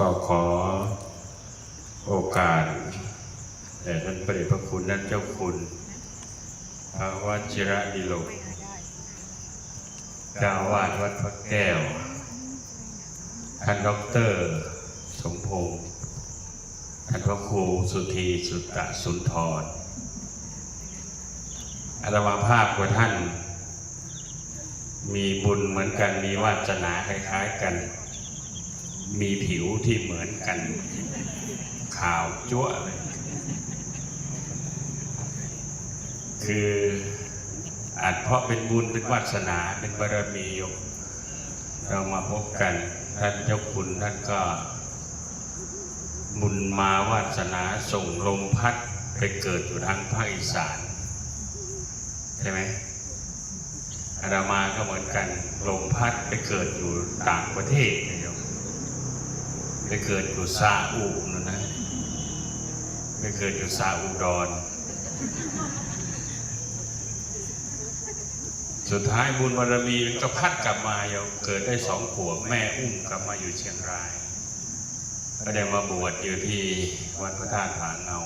ก็ขอโอกาสแด่ท่านพระเดชพระคุณท่านเจ้าคุณพระวชิระดิโลกเจ้าวาดวัดพระแก้ว ท่านด็อกเตอร์สมพงษ์ท่านพระครูสุธีสุตตะสุนทรอาตมาภาพของท่าน มีบุญเหมือนกันมีวาสนาคล้ายๆกัน มีผิวที่เหมือนกัน ขาวจั๊วเลยคืออาจเพราะเป็นบุญเป็นวาสนาเป็นบารมียู่เรามาพบกัน ท่านเจ้าคุณท่านก็ บุญมาวาสนาส่งลมพัดไปเกิดอยู่ทางภาคอีสานใช่ไหมอาดามาก็เหมือนกันลมพัดไปเกิดอยู่ต่างประเทศนะโยม ไปเกิดอยู่ซาอุนั่นะไปเกิดอยู่ซาอุดรสุดท้ายบุญบารมีก็พัดกลับมาโยมเกิดได้สองขวบแม่อุ้มกลับมาอยู่เชียงราย ก็ได้มาบวชอยู่ที่วัดพระธาตุผาเงา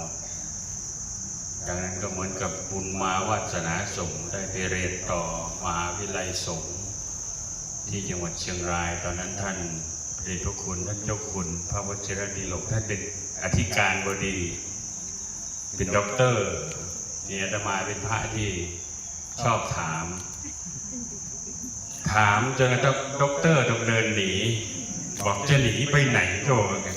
จากนั้นก็เหมือนกับบุญมาวาสนาสงฆ์ได้ไปเรียนต่อมหาวิทยาลัยสงฆ์ที่จังหวัดเชียงราย ตอนนั้นท่าน พระเดชพระคุณท่านเจ้าคุณ พระวชิรดีโลกท่านเป็นอธิการบดี เป็นด็อกเตอร์เนี่อาตมาเป็นพระที่ชอบถาม ถามจนกระทั่งด็อกเตอร์ต้องเดินหนี บอกจะหนีไปไหนก็ว่ากัน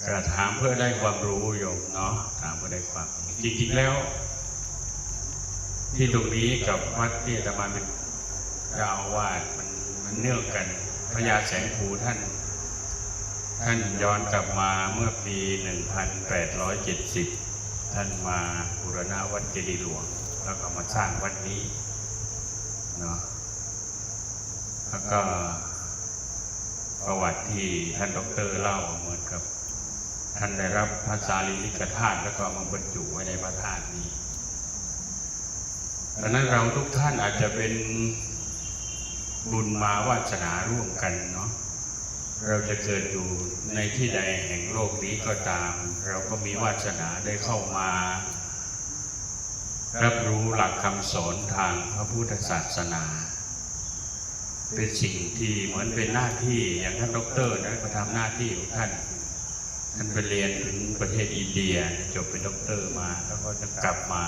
ก็ถามเพื่อได้ความรู้โยมเนาะถามเพื่อได้ความ จริงๆแล้ว ที่ตรงนี้กับวัดที่อาตมาเป็นเจ้าอาวาสมัน เนื่องกันพญาแสงภูท่าน ท่านย้อนกลับมาเมื่อปี 1870 ท่านมาบูรณะวัดเจดีย์หลวง แล้วก็มาสร้างวัดนี้เนาะแล้วก็ประวัติที่ท่านด็อกเตอร์เล่าเหมือนกับ ท่านได้รับพระสารีริกธาตุแล้วก็เอามาบรรจุไว้ในพระธาตุนี้ดังนั้นเราทุกท่านอาจจะเป็น บุญมาวาสนาร่วมกันเนาะเราจะเกิดอยู่ในที่ใดแห่งโลกนี้ก็ตาม เราก็มีวาสนาได้เข้ามา รับรู้หลักคำสอนทางพระพุทธศาสนา เป็นสิ่งที่เหมือนเป็นหน้าที่อย่างท่านด็อกเตอร์นะก็ทำหน้าที่ของท่านท่านไปเรียนถึงประเทศอินเดียจบเป็นด็อกเตอร์มา แล้วก็จะกลับมา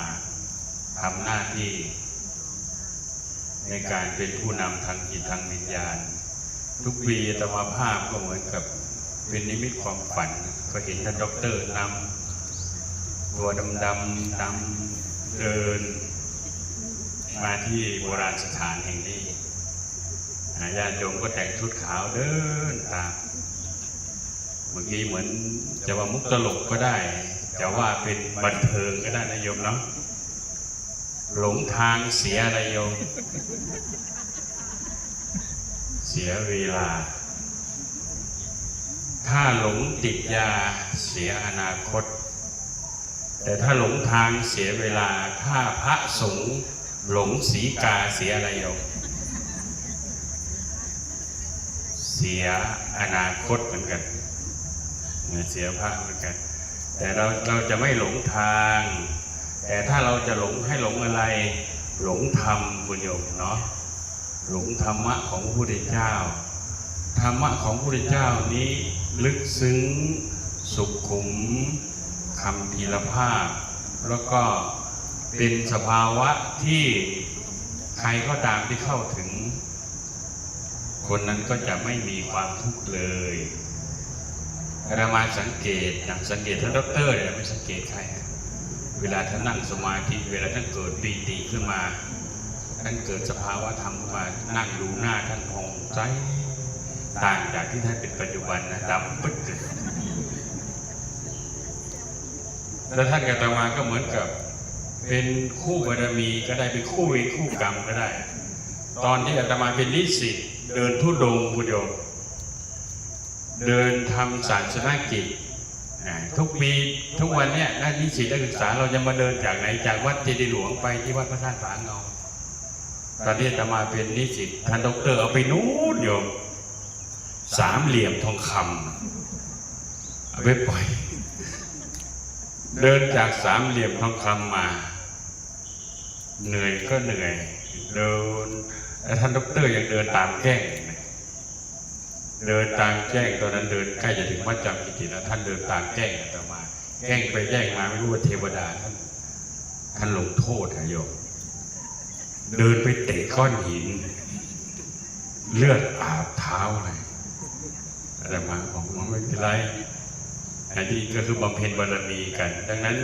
ทำหน้าที่ ในการเป็นผู้นำทางจิตทางวิญญาณ ทุกปีอาตมภาพก็เหมือนกับเป็นนิมิตความฝัน ก็เห็นท่านด็อกเตอร์นำตัวดำๆนำเดิน มาที่โบราณสถานแห่งนี้ญาติโยมก็แต่งชุดขาวเดินตามเมื่อกี้เหมือนจะว่ามุกตลกก็ได้ จะว่าเป็นบันเทิงก็ได้นะโยมเนาะ หลงทางเสียอะไรโยม เสียเวลา ถ้าหลงติดยาเสียอนาคต แต่ถ้าหลงทางเสียเวลา ถ้าพระสงฆ์หลงสีกาเสียอะไรโยม เสียอนาคตเหมือนกัน เสียพระเหมือนกัน แต่เราเราจะไม่หลงทาง แต่ถ้าเราจะหลงให้หลงอะไร หลงธรรมคุณโยมเนาะหลงธรรมะของพระพุทธเจ้า ธรรมะของพระพุทธเจ้านี้ลึกซึ้งสุขุมคำพีรภาพ แล้วก็เป็นสภาวะที่ใครก็ตามที่เข้าถึง คนนั้นก็จะไม่มีความทุกข์เลยเรามาสังเกตอย่างสังเกตท่านดอกเตอร์เนี่ยไม่สังเกตใคร เวลาท่านนั่งสมาธิเวลาท่านเกิดปีติขึ้นมาท่านเกิดสภาวะธรรมขึ้นมานั่งดูหน้าท่านผ่องใสต่างจากที่ท่านเป็นปัจจุบันนะดำปึ๊ดแล้วท่านกับอาตมาก็เหมือนกับ เป็นคู่บารมีก็ได้เป็นคู่เวรคู่กรรมก็ได้ ตอนที่อาตมาเป็นนิสิตเดินทุดงค์คุณโยมเดินทำศารสนกิจ ทุกปีทุกวันเนี่ยนักนิสิตนักศึกษาเราจะมาเดินจากไหนจากวัดเจดีย์หลวงไปที่วัดพระธาตุผาเงาตอนที่อาตมาเป็นนิสิตท่านดรเอาไปนู้นโยมสามเหลี่ยมทองคำเอาไปปล่อย เดินจากสามเหลี่ยมทองคำมา เหนื่อยก็เหนื่อยเดินท่านดอกเตอรยังเดินตามแก้งนะ เดินตามแกล้งตอนนั้นเดินใกล้จะถึงวัดจำกิติแล้วท่านเดินตามแกล้งอาตมาแก้งไปแกล้งมาไม่รู้ว่าเทวดาท่านท่านลงโทษนะโยมเดินไปเตะก้อนหิน เลือดอาบเท้าเลยอาตมาบอกว่าไม่เป็นไรอันนี้ก็คือบำเพ็ญบารมีกัน ดังนั้น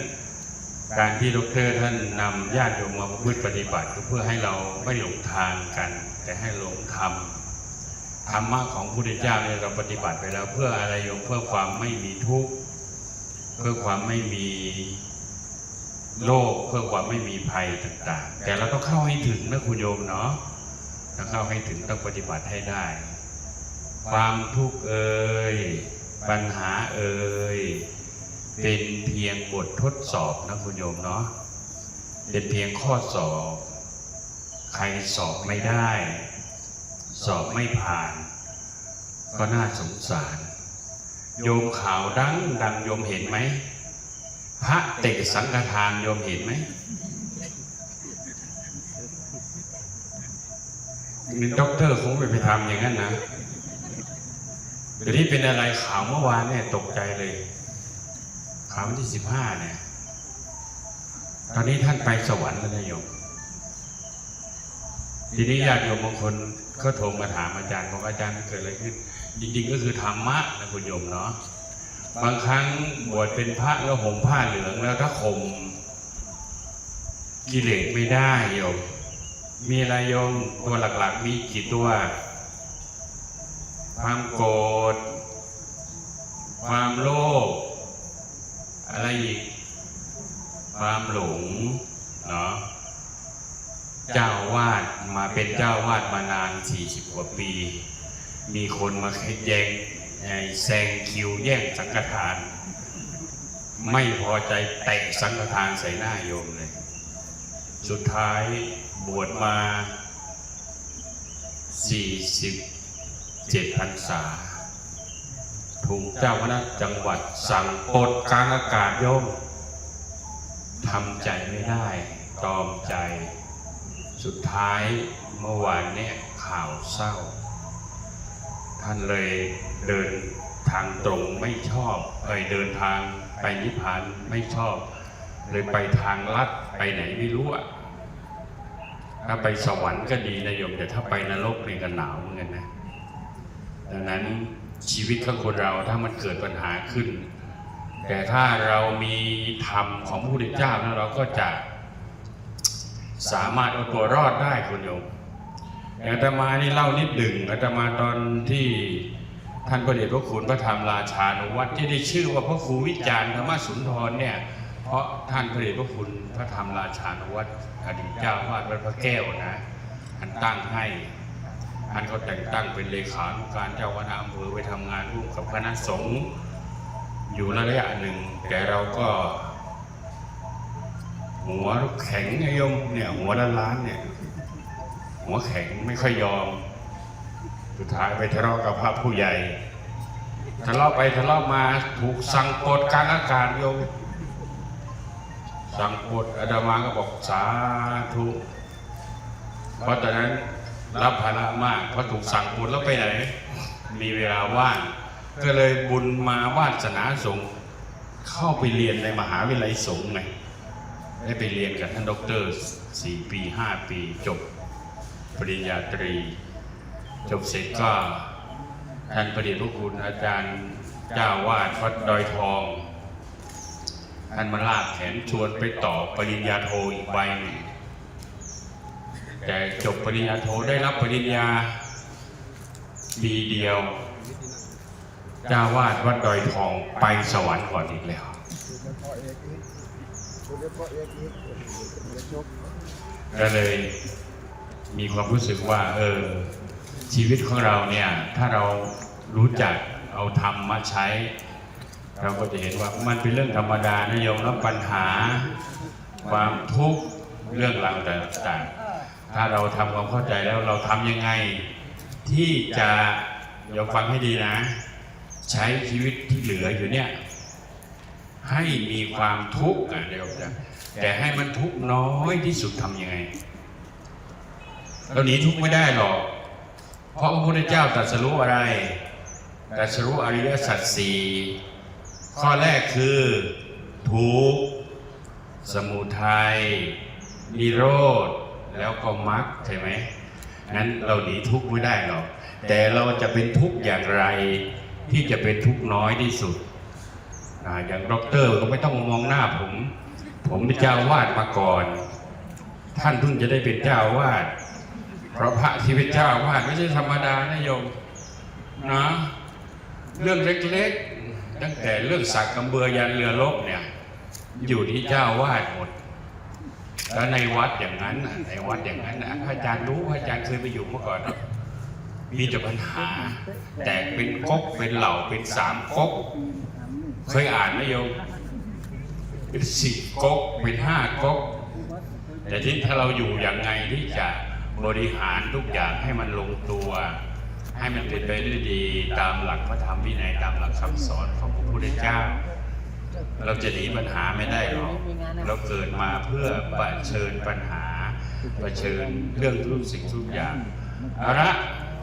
การที่ดอกเตอรท่านนำญาติโยมมาพึ่ปฏิบัติก็เพื่อให้เราไม่หลงทางกัน แต่ให้หลงธรรม ธรรมะของพระพุทธเจ้าเนี่ยเราปฏิบัติไปแล้ว เพื่ออะไรโยมเพื่อความไม่มีทุกข์เพื่อความไม่มีโลกเพื่อความไม่มีภัยต่าง ๆ แต่เราต้องเข้าให้ถึงนะคุณโยมเนาะต้องเข้าให้ถึงต้องปฏิบัติให้ได้ ความทุกข์เอ่ยปัญหาเอ่ยเป็นเพียงบททดสอบนะคุณโยมเนาะเป็นเพียงข้อสอบ ใครสอบไม่ได้ สอบไม่ผ่าน ก็น่าสงสาร โยมข่าวดังดังโยมเห็นไหม พระเตะสังฆทานโยมเห็นไหมนี่ด็อกเตอร์คงไม่ไปทำอย่างนั้นนะเดี๋ยวนี้เป็นอะไรข่าวเมื่อวานเนี่ยตกใจเลยข่าววันที่สิบห้าเนี่ย ตอนนี้ท่านไปสวรรค์แล้วนะโยม ทีนี้ญาติโยมบางคนก็โทรมาถามอาจารย์บอกอาจารย์เกิดอะไรขึ้น จริงๆ ก็คือธรรมะนะคุณโยมเนาะบางครั้งบวชเป็นพระแล้วห่มผ้าเหลืองแล้วถ้าข่มกิเลสไม่ได้โยม มีอะไรโยมตัวหลักๆ มีกี่ตัว ความโกรธความโลภอะไรอีก ความหลงเนาะ เจ้าวาดมาเป็นเจ้าวาดมานาน 40 กว่าปี มีคนมาแย่งแซงคิวแย่งสังฆทาน ไม่พอใจเตะสังฆทานใส่หน้าโยมเลย สุดท้ายบวชมา 47พรรษา ถูกเจ้าคณะจังหวัดสั่งปลดกลางอากาศโยมทำใจไม่ได้ตอมใจ สุดท้ายเมื่อวานเนี่ยข่าวเศร้า ท่านเลยเดินทางตรงไม่ชอบเอยเดินทางไปนิพพานไม่ชอบ เลยไปทางลัดไปไหนไม่รู้อะถ้าไปสวรรค์ก็ดีนะโยมแต่ถ้าไปนรกเนี่ก็หนาวเหมือนกันนะดังนั้นชีวิตของคนเราถ้ามันเกิดปัญหาขึ้น แต่ถ้าเรามีธรรมของพระพุทธเจ้านะเราก็จะ สามารถเอาตัวรอดได้คุณโยมอาตมานี่เล่านิดหนึ่งอาตมาตอนที่ท่านพระเดชพระคุณพระธรรมราชานุวัตรที่ได้ชื่อว่าพระครูวิจารณ์ธรรมสุนทรเนี่ย เพราะท่านพระเดชพระคุณพระธรรมราชานุวัตรอดีตเจ้าวาดวัดพระแก้วนะท่านตั้งให้ท่านก็แต่งตั้งเป็นเลขานุการเจ้าคณะอำเภอไปทำงานร่วมกับคณะสงฆ์อยู่ระยะหนึ่งแต่เราก็ หัวแข็งไงโยมเนี่ย หัวล้านล้านเนี่ย หัวแข็งไม่ค่อยยอม สุดท้ายไปทะเลาะกับพระผู้ใหญ่ทะเลาะไปทะเลาะมาถูกสั่งปลดกลางอากาศโยมสั่งปลดอาดามาก็บอกสาธุเพราะตอนนั้นรับภาระมากเพราะถูกสั่งปลดแล้วไปไหน มีเวลาว่าง ก็เลยบุญมาวาสนาสงฆ์เข้าไปเรียนในมหาวิทยาลัยสงฆ์ไง ได้ไปเรียนกับท่านด็อกเตอร์สี่ปีห้าปีจบปริญญาตรี จบเสร็จก็ท่านประเดชพระคุณอาจารย์เจ้าวาดวัดดอยทองท่านมาลากแขนชวนไปต่อปริญญาโทอีกใบหนึ่งแต่จบปริญญาโทได้รับปริญญาปีเดียวเจ้าวาดวัดดอยทองไปสวรรค์ก่อนอีกแล้ว ก็เลยมีความรู้สึกว่า เออ ชีวิตของเราเนี่ย ถ้าเรารู้จักเอาธรรมมาใช้ เราก็จะเห็นว่ามันเป็นเรื่องธรรมดานะโยมแล้วปัญหา ความทุกข์เรื่องราวต่างๆ ถ้าเราทำความเข้าใจแล้วเราทำยังไง ที่จะโยมฟังให้ดีนะ ใช้ชีวิตที่เหลืออยู่เนี่ย ให้มีความทุกข์อะเดี๋ยวจะแต่ให้มันทุกข์น้อยที่สุดทำยังไงเราหนีทุกข์ไม่ได้หรอก เพราะพระพุทธเจ้าตรัสรู้อะไรตรัสรู้อริยสัจสี่ข้อแรกคือ ทุกข์สมุทัยนิโรธ แล้วก็มรรคใช่ไหมงั้นเราหนีทุกข์ไม่ได้หรอก แต่เราจะเป็นทุกข์อย่างไรที่จะเป็นทุกข์น้อยที่สุด อย่างด็อกเตอร์ก็ไม่ต้องมองหน้าผม ผมเป็นเจ้าวาดมาก่อน ท่านเพิ่งจะได้เป็นเจ้าวาด เพราะพระที่เป็นเจ้าวาดไม่ใช่ธรรมดานะโยมนะเรื่องเล็กๆ ตั้งแต่เรื่องสักกำเบือยันเรือลบเนี่ย อยู่ที่เจ้าวาดหมดแล้วในวัดอย่างนั้นในวัดอย่างนั้นพระอาจารย์รู้พระอาจารย์เคยไปอยู่เมื่อก่อนมีแต่ปัญหา แตกเป็นก๊กเป็นเหล่าเป็นสามก๊ก เคยอ่านไหมโยมเป็นสิบก๊กเป็นห้าก๊กแต่ที่ถ้าเราอยู่อย่างไงที่จะบริหารทุกอย่างให้มันลงตัว ให้มันเป็นไปด้วยดีตามหลักพระธรรมวินัยตามหลักคำสอนของพระพุทธเจ้า เราจะหนีปัญหาไม่ได้หรอกเราเกิดมาเพื่อเผชิญปัญหาเผชิญเรื่องทุกสิ่งทุกอย่างเอาละ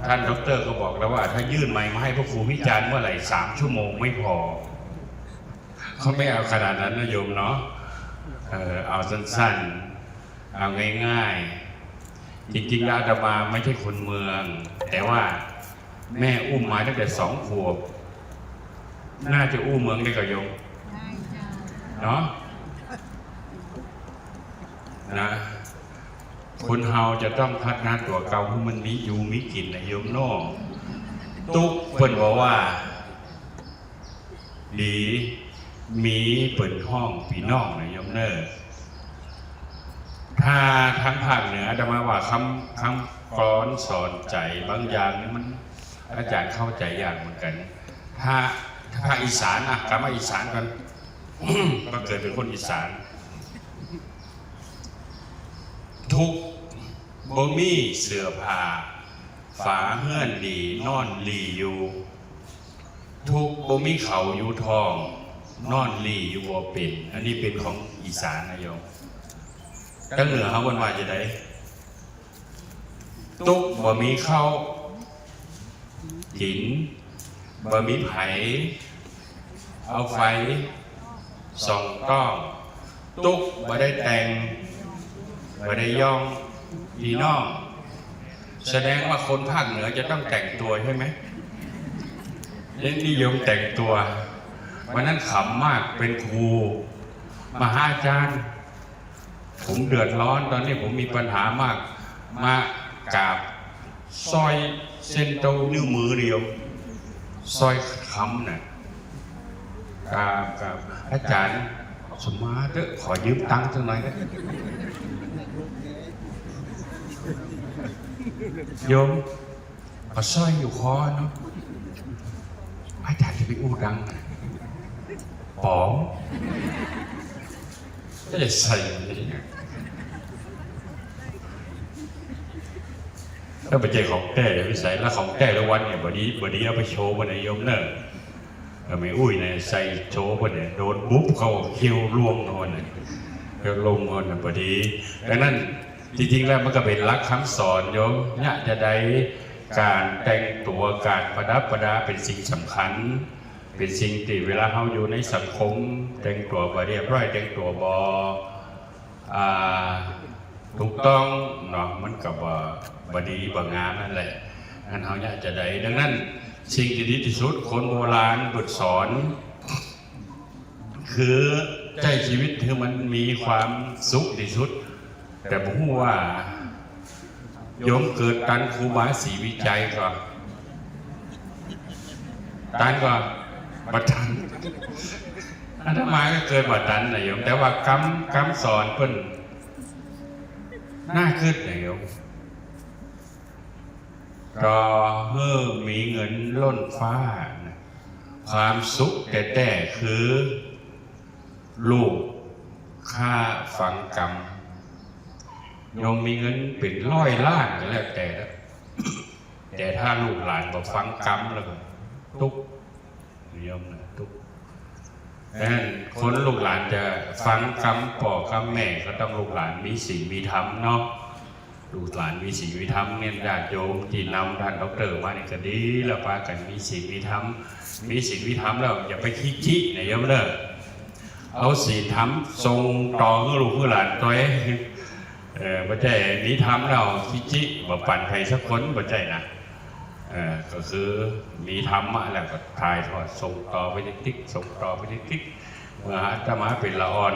ท่านดอกเตอรก็บอกแล้วว่า ถ้ายื่นไม้มาให้พระครูวิจารณ์เมื่อไหร่สามชั่วโมงไม่พอ เขาไม่เอาขนาดนั้นนะโยมเนาะเออเอาสั้นๆ เอาง่ายๆ จริงๆล้วอาตมาไม่ใช่คนเมือง แต่ว่าแม่อุ้มมาตั้งแต่สองขวบ น่าจะอู้มเมืองได้กับโยมเนาะนะคนเฮาจะต้องพัฒนาตัวเก่าให้มันมีอยู่มีกินนะโยมโน่ตุ๊กเพิ่นบอกว่า ดี มีเปิดห้องพี่น้องนะยมเนอถ้าทางภาคเหนือจะมาว่าคำคำกรอนสอนใจบางอย่างนี่มันอาจารย์เข้าใจอย่ากเหมือนกัน ถ้าถ้าภาคอีสานอะกลับมาอีสานกันก็เกิดเป็นคนอีสาน ทุกบ่มีเสื้อผ้าฝาเฮือนดีนอนหลีอยู่ ทุกบ่มีเขาอยู่ทอง นอนหลีอยู่บ่เป็น อันนี้เป็นของอีสานนะโยมตั้งเหนือเขาวันว่าจะได้ตุ๊กบ่มีเข้าวหินบ่มีไผ เอาไฟส่องก้อง ตุ๊กบ่ได้แต่งบ่ได้ย่องดีน้องแสดงว่าคนภาคเหนือจะต้องแต่งตัวใช่ไหมเล่นนิยมแต่งตัว วันนั้นขำมากเป็นครูมหาอาจารย์ ผมเดือดร้อนตอนนี้ผมมีปัญหามาก มากราบซอยเส้นโตนิ้วมือเดียวซอยคำน่ะกับกับอาจารย์สมมาเถอะขอยืมตังค์สักหน่อยนะโยมขอสร้อยอยู่คอเนาะอาจารย์จะไปอู้ดัง ป๋องก็จะใส่ไรเนี่ยถ้าไปเจอของแก้อย่ไปใส่แล้วของแก้แล้ววันเนี่ยบดีบดีเอาไปโชว์วันไหนยมเนอะเออไม่อุ้ยเนี่ยใส่โชว์พอเนี่ยโดนบุ๊บเขาเคี้ยวล่วงนอนเนี่ยเคี้ยวลงนอนนะพอดีดังนั้นจริงๆแล้วมันก็เป็นลักคำสอนโยมเนี่ยจะได้การแต่งตัวการประดับประดาเป็นสิ่งสำคัญ เป็นสิ่งที่เวลาเราอยู่ในสังคมแต่งตัวบ่เรียบร้อยแต่งตัวบอ่ถูกต้องเนาะมันกับบ่บดีบ่งามนั่นแหละงั้นเราอยากจะได้ดังนั้นสิ่งที่ดีที่สุดคนโบราณบทสอน คือใช้ชีวิตที่มันมีความสุขที่สุด แต่ผมว่าโยมเกิดตันครูบาศรีวิจัยก็ตันก็ บัตันอันตมาก็เกิดบัตันนะโยมแต่ว่ากำกำสอนเพิ่นน่าขึ้นนะโยมก็เมื่อมีเงินล้นฟ้า ความสุขแต่แต่คือ ลูกค่าฝังกรรมยมมีเงินเป็นร้อยล้านก็แล้วแต่ แต่ถ้าลูกหลานบอกฟังกรรมแล้วทุก ยมนะทุกดังนั้นคนลูกหลานจะฟังกรรมพ่อกรรมแม่ก็ต้องลูกหลานมีศีลมีธรรมเนาะลูกหลานมีศีลมีธรรมเนี่ยญาติโยมที่นำท่านดอกเตอร์มาเนี่ยก็ดีแล้วพากันมีศีลมีธรรมมีศีลมีธรรมแล้วอย่าไปขี้จินะโยมเด้อเอาศีลธรรมทรงต่อให้ลูกให้หลานตัวเองเออบ่ใช่นิธรรมเราคิจิบ่ปั่นใครสักคนบ่ใช่นะ ก็คือมีธรรมะแล้วก็ถ่ายทอดส่งต่อไปติ๊กส่งต่อไปติ๊กเมื่ออาตมาเป็นละอ่อน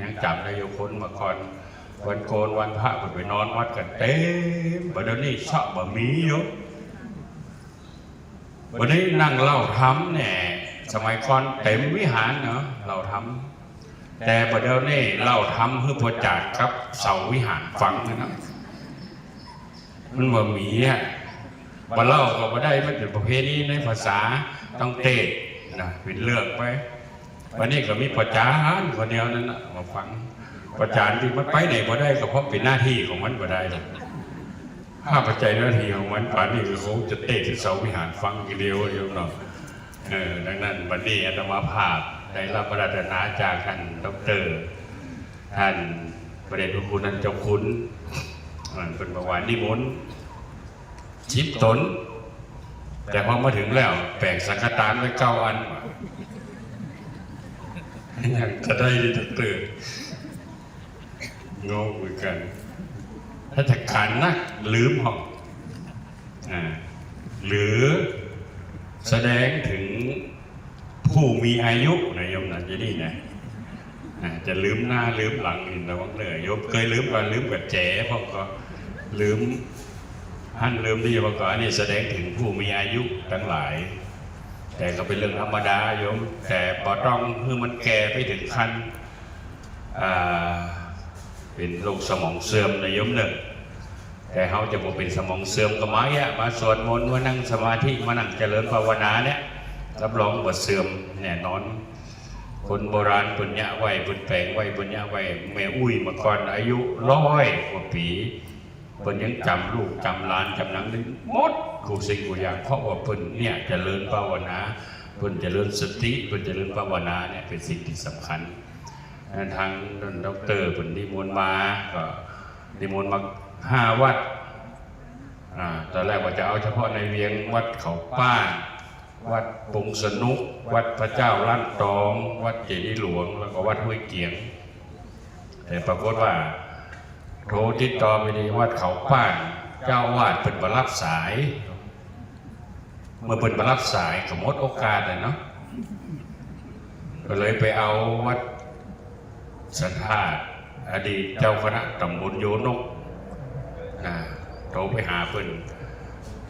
ยังจำได้อยู่คนมาก่อนวันโกนวันพระก็ไปนอนวัดกันเต็มบัดนี้ชอบบ่มีอยู่วันนี้นั่งเล่าทำเนี่ยสมัยก่อนเต็มวิหารเนาะเราทำแต่ประเดี๋ยวนี้เราทำเพื่อประจานกับเสาวิหารฟังนะมันบ่มีอะ บ่เล่าก็บ่ได้มันเป็นประเพณีในภาษาต้องเตะนะเป็นเลือกไปวันนี้ก็มีประจานคนเดียวนั่นนะมาฟังประจานที่มันไปไหนบ่ได้ก็เพราะเป็นหน้าที่ของมันบ่ได้หรอกถ้าปัจจัยหน้าที่ของมันป่านนี้ก็คงจะเตะที่เสาวิหารฟังกี่เดียวโยมเนาะเออดังนั้นวันนี้อาตมาภาพได้รับพระราชนาจากท่านดอกเตอรท่านประเดชพระคุณท่านเจ้าคุณมันเป็นประวัตินิมนต์ ชิปตน แต่พอมาถึงแล้วแปลงสังฆทานไว้เก้าอันยังจะได้ดอกเตอรงงเหมือนกันถ้าจะการนักลืมห้องอ่าหรือแสดงถึงผู้มีอายุนะโยมนะจะนี่นะอ่าจะลืมหน้าลืมหลังนี่ระวังเลยโยมเคยลืมกันลืมกับแจ๋พ่อก็ลืม ท่านลืมที่พ่อก็อันนี้แสดงถึงผู้มีอายุทั้งหลาย แต่ก็เป็นเรื่องธรรมดาโยม แต่ปอต้องคือมันแก่ไปถึงขั้นเป็นโรคสมองเสื่อมนะโยมเนอะแต่เขาจะบอกเป็นสมองเสื่อมก็มายมาสวดมนต์มานั่งสมาธิมานั่งเจริญภาวนาเนี่ยรับรองว่าเสื่อมแน่นอน คนโบราณปุญญะไหวปุญแปลงไหวปุญญะไหวแม่อุ้ยมาก่อนอายุร้อยกว่าปี เพิ่นยังจำลูกจำหลานจำหนังได้หมดกูสิ่งกูอย่างเพราะว่าเพิ่นเนี่ยเจริญภาวนาเพิ่นเจริญสติเพิ่นเจริญภาวนาเนี่ยเป็นสิ่งที่สำคัญทางดอกเตอรผลนิมนต์มาก็นิมนต์มาห้าวัดอ่าตอนแรกว่าจะเอาเฉพาะในเวียงวัดเขาป้านวัดปงสนุก วัดพระเจ้าล้านตอง วัดเจดีย์หลวง แล้วก็วัดห้วยเกียง แต่ปรากฏว่า โทรติดต่อไปที่วัดเขาป้าน เจ้าวาดเป็นบรับสาย เมื่อเป็นบรับสายก็หมดโอกาสเลยเนาะก็เลยไปเอาวัดสันธาตอดีตเจ้าคณะตำบลโยนกนะโทรไปหาเพิ่น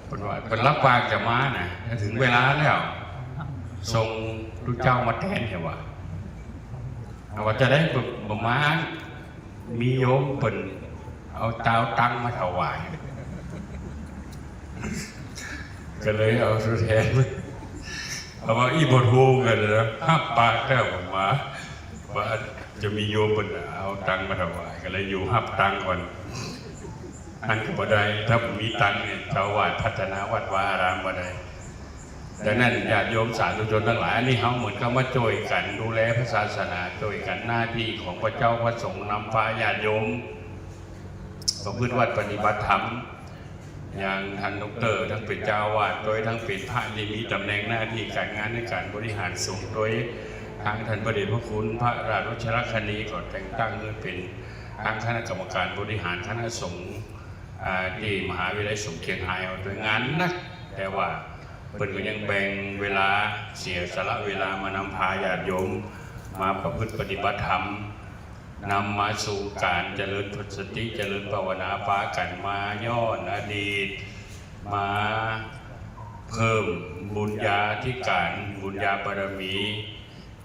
เพิ่นว่าเพิ่นรับปากจะมานะถึงเวลาแล้วส่งลูกเจ้ามาแทนเหรอวะเอาว่าจะได้บ่มามีโยมเพิ่น เอาเจ้าตังมาถวาย ก็เลยเอาตัวแทนเอาว่าอีบทฮูกันนะห้าปากแล้วผมมาว่าจะมีโยมบนเอาตังมาถวายก็เลยอยู่หับตังก่อนอันก็บ่ได้ถ้าผมมีตังเนี่ยชาววาดพัฒนาวัดวาอารามบ่ได้ดังนั้นญาติโยมสาธุชนทั้งหลายอันนี้เขาเหมือนกับว่าช่วยกันดูแลพระศาสนาช่วยกันหน้าที่ของพระเจ้าพระสงฆ์นำพาญาติโยม ประพฤติวัดปฏิบัติธรรมอย่างท่านดอกเตอรทั้งเป็นเจ้าวาดโดยทั้งเป็นพระที่มีตำแหน่งหน้าที่การงานในการบริหารสงโดยทางท่านประเดชพระคุณพระราชวชรคณีก่อนแต่งตั้งให้เป็นทางคณะกรรมการบริหารคณะสงฆ์ที่มหาวิทยาลัยสงเชียงรายเอาโดยงานนะแต่ว่าเพิ่นก็ยังแบ่งเวลาเสียสละเวลามานำพาญาติโยมมาประพฤติปฏิบัติธรรม นำมาสู่การเจริญพุทธสติเจริญภาวนาปากันมาย้อนอดีต มาเพิ่มบุญญาธิการบุญญาบารมี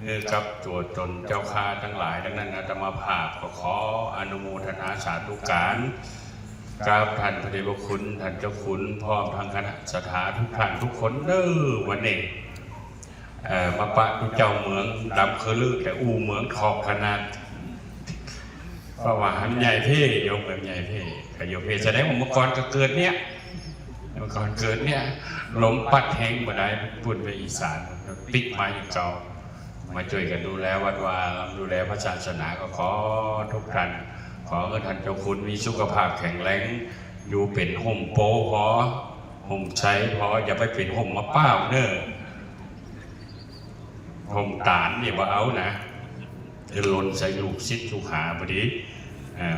เนื่อกับตัวตนเจ้าข้าทั้งหลาย ดังนั้นอาตมาภาพก็ขออนุโมทนาสาธุการกับท่านพระเดชพระคุณท่านเจ้าคุณพร้อมทางคณะสถาทุกท่านทุกคนเด้อวันนี้เอ่อมาปะทุเจ้าเมืองดำเคอลือแต่อูเมืองทอกขนาด ราะว่าหันใหญ่เพ่โยมแบบใหญ่เพ่กับโยมเพ่แสดงว่าเมื่อก่อนก็เกิดเนี้ยเมื่อก่อนเกิดเนี่ยลมปัดแห้งมาได้พูดไปอีสานปิกมาอยู่เก่ามาช่วยกันดูแลวัดวาดูแลพระศาสนาก็ขอทุกท่านขอให้ท่านเจ้าคุณมีสุขภาพแข็งแรงอยู่เป็นห่มโปพอห่มใช้พออย่าไปเป็นห่มมะเป้าเน้อห่มตานเนี่ยว่าเอานะจะหล่นใส่ลูกซิดลูกหาพอดี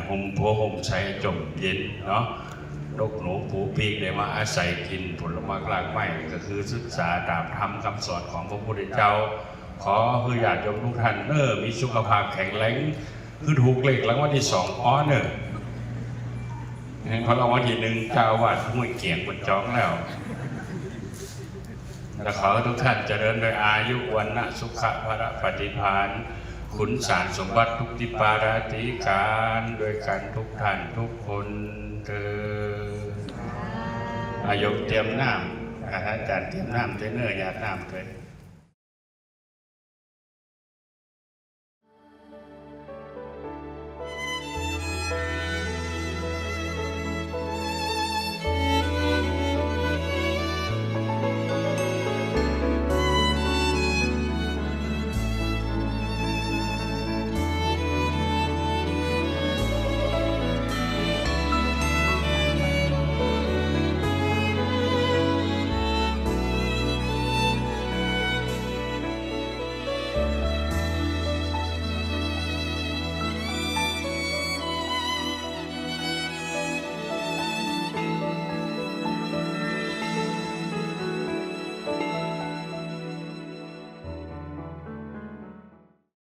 ห่มโพห่มใช้จมเย็นเนาะนกหนูปูปีกได้มาอาศัยกินผลไม้กลางไม้ก็คือศึกษาตามธรรมคำสอนของพระพุทธเจ้า ขอคือญาติโยมทุกท่านเนอมีสุขภาพแข็งแรงคือถูกเลขรางวัลที่สองอ้อเนอเพราะรางวัลที่หนึ่งเจ้าอาวาดห้วยเกียงบนจองแล้วและขอให้ทุกท่านเจริญโดยอายุวันนะสุขะพระปฏิพาน ขุนสารสมบัติทุกทิปาราติการโดยกันทุกท่านทุกคนเธออายกเตรียมน้ำอาจารย์เตรียมน้ำเทรนเนอร์ยาดน้ำเลย